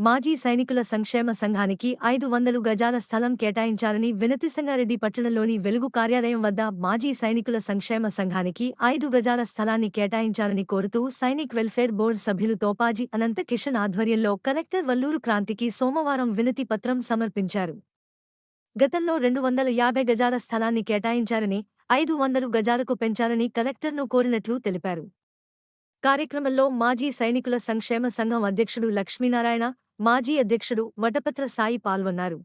మాజీ సైనికుల సంక్షేమ సంఘానికి ఐదు వందలు గజాల స్థలం కేటాయించాలని వినతిసంగారెడ్డి పట్టణంలోని వెలుగు కార్యాలయం వద్ద మాజీ సైనికుల సంక్షేమ సంఘానికి ఐదు గజాల స్థలాన్ని కేటాయించాలని కోరుతూ సైనిక్ వెల్ఫేర్ బోర్డు సభ్యులు తోపాజీ అనంత కిషన్ ఆధ్వర్యంలో కలెక్టర్ వల్లూరు క్రాంతికి సోమవారం వినతి పత్రం సమర్పించారు. గతంలో రెండు వందల యాభై గజాల స్థలాన్ని కేటాయించారని ఐదు వందలు గజాలకు పెంచాలని కలెక్టర్ను కోరినట్లు తెలిపారు. కార్యక్రమంలో మాజీ సైనికుల సంక్షేమ సంఘం అధ్యక్షుడు లక్ష్మీనారాయణ మాజీ అధ్యక్షుడు వటపత్ర సాయి పాల్గొన్నారు.